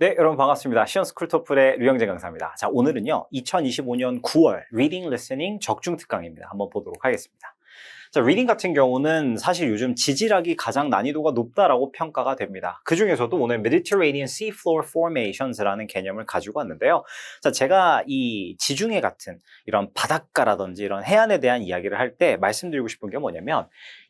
네, 여러분 반갑습니다. 시언스쿨 토플의 류영재 강사입니다. 자, 오늘은요, 2025년 9월 리딩 리스닝 적중 특강입니다. 한번 보도록 하겠습니다. 자, 리딩 같은 경우는 사실 요즘 지질학이 가장 난이도가 높다라고 평가가 됩니다. 그 중에서도 오늘 Mediterranean Seafloor Formations라는 개념을 가지고 왔는데요. 자, 제가 이 지중해 같은 이런 바닷가라든지 이런 해안에 대한 이야기를 할 때 말씀드리고 싶은 게 뭐냐면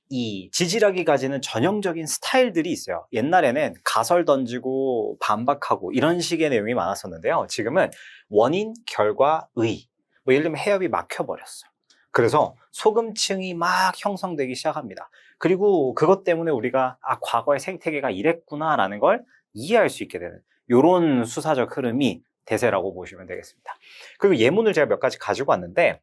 이 지질학이 가지는 전형적인 스타일들이 있어요. 옛날에는 가설 던지고 반박하고 이런 식의 내용이 많았었는데요. 지금은 원인, 결과, 의. 뭐 예를 들면 해협이 막혀버렸어. 그래서 소금층이 막 형성되기 시작합니다. 그리고 그것 때문에 우리가 아, 과거의 생태계가 이랬구나라는 걸 이해할 수 있게 되는 이런 수사적 흐름이 대세라고 보시면 되겠습니다. 그리고 예문을 제가 몇 가지 가지고 왔는데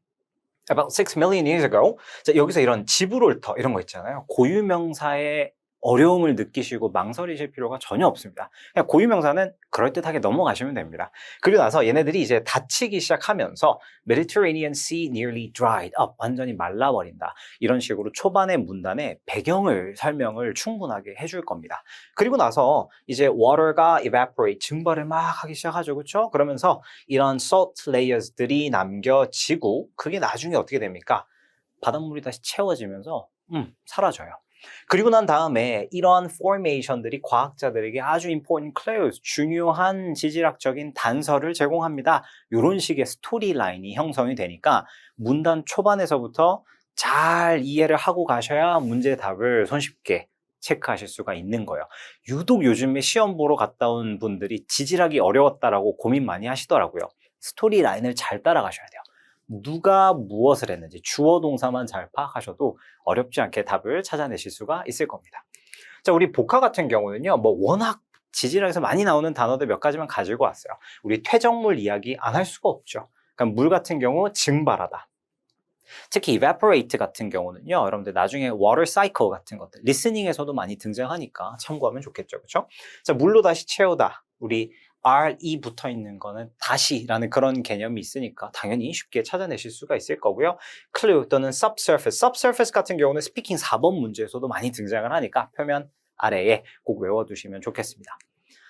about 6 million years ago. 자, 여기서 이런 지브롤터 이런 거 있잖아요. 고유명사의 어려움을 느끼시고 망설이실 필요가 전혀 없습니다. 그냥 고유명사는 그럴듯하게 넘어가시면 됩니다. 그리고 나서 얘네들이 이제 닫히기 시작하면서 Mediterranean Sea nearly dried up. 완전히 말라버린다. 이런 식으로 초반의 문단에 배경을 설명을 충분하게 해줄 겁니다. 그리고 나서 이제 water가 evaporate, 증발을 막 하기 시작하죠. 그렇죠? 그러면서 이런 salt layers들이 남겨지고 그게 나중에 어떻게 됩니까? 바닷물이 다시 채워지면서 음, 사라져요. 그리고 난 다음에 이런 포메이션들이 과학자들에게 아주 important clues, 중요한 지질학적인 단서를 제공합니다. 이런 식의 스토리 라인이 형성이 되니까 문단 초반에서부터 잘 이해를 하고 가셔야 문제 답을 손쉽게 체크하실 수가 있는 거예요. 유독 요즘에 시험 보러 갔다 온 분들이 지질학이 어려웠다라고 고민 많이 하시더라고요. 스토리 라인을 잘 따라가셔야 돼요. 누가 무엇을 했는지 주어 동사만 잘 파악하셔도 어렵지 않게 답을 찾아내실 수가 있을 겁니다. 자, 우리 복화 같은 경우는요, 뭐 워낙 지질학에서 많이 나오는 단어들 몇 가지만 가지고 왔어요. 우리 퇴적물 이야기 안 할 수가 없죠. 그러니까 물 같은 경우 증발하다. 특히 evaporate 같은 경우는요, 여러분들 나중에 water cycle 같은 것들, 리스닝에서도 많이 등장하니까 참고하면 좋겠죠. 그렇죠? 자, 물로 다시 채우다. 우리 RE 붙어 있는 거는 다시라는 그런 개념이 있으니까 당연히 쉽게 찾아내실 수가 있을 거고요. clue 또는 subsurface. subsurface 같은 경우는 스피킹 4번 문제에서도 많이 등장을 하니까 표면 아래에 꼭 외워두시면 좋겠습니다.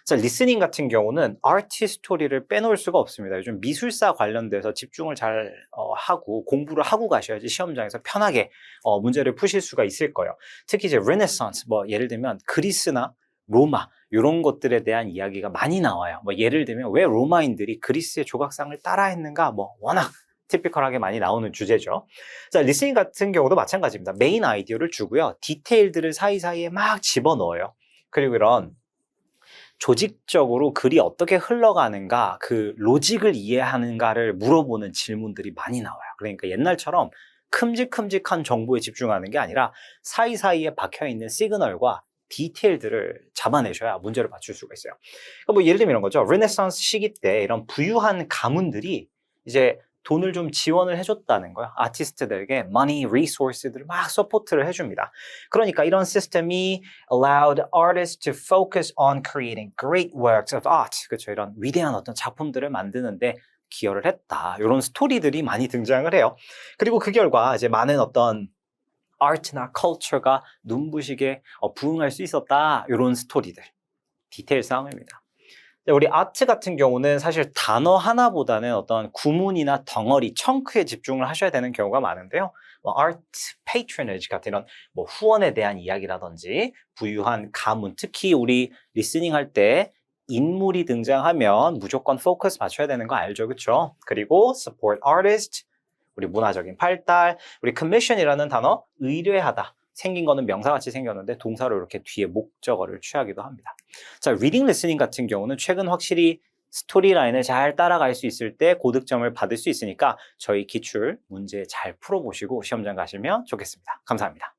자, 리스닝 같은 경우는 아티 스토리를 빼놓을 수가 없습니다. 요즘 미술사 관련돼서 집중을 잘 어, 하고 공부를 하고 가셔야지 시험장에서 편하게 어, 문제를 푸실 수가 있을 거예요. 특히 이제 레네상스, 뭐 예를 들면 그리스나 로마 이런 것들에 대한 이야기가 많이 나와요. 뭐 예를 들면 왜 로마인들이 그리스의 조각상을 따라했는가 뭐 워낙 티피컬하게 많이 나오는 주제죠. 자, 리스닝 같은 경우도 마찬가지입니다. 메인 아이디어를 주고요. 디테일들을 사이사이에 막 집어넣어요. 그리고 이런 조직적으로 글이 어떻게 흘러가는가, 그 로직을 이해하는가를 물어보는 질문들이 많이 나와요. 그러니까 옛날처럼 큼직큼직한 정보에 집중하는 게 아니라 사이사이에 박혀 있는 시그널과 디테일들을 잡아내셔야 문제를 맞출 수가 있어요. 그러니까 뭐 예를 들면 이런 거죠. 르네상스 시기 때 이런 부유한 가문들이 이제 돈을 좀 지원을 해줬다는 거야. 아티스트들에게 money, resource들을 막 서포트를 해줍니다. 그러니까 이런 시스템이 allowed artists to focus on creating great works of art. 그렇죠. 이런 위대한 어떤 작품들을 만드는데 기여를 했다. 이런 스토리들이 많이 등장을 해요. 그리고 그 결과 이제 많은 어떤 아트나 컬처가 눈부시게 어, 부응할 수 있었다. 이런 스토리들. 디테일 싸움입니다. 우리 아트 같은 경우는 사실 단어 하나보다는 어떤 구문이나 덩어리, 청크에 집중을 하셔야 되는 경우가 많은데요. 뭐 art patronage 같은 이런 뭐 후원에 대한 이야기라든지 부유한 가문, 특히 우리 리스닝 할때 인물이 등장하면 무조건 포커스 맞춰야 되는 거 알죠, 그렇죠? 그리고 support artist, 우리 문화적인 발달, 우리 commission이라는 단어 의뢰하다. 생긴 거는 명사같이 생겼는데 동사로 이렇게 뒤에 목적어를 취하기도 합니다. 자, 리딩 리스닝 같은 경우는 최근 확실히 스토리 라인을 잘 따라갈 수 있을 때 고득점을 받을 수 있으니까 저희 기출 문제 잘 풀어보시고 시험장 가시면 좋겠습니다. 감사합니다.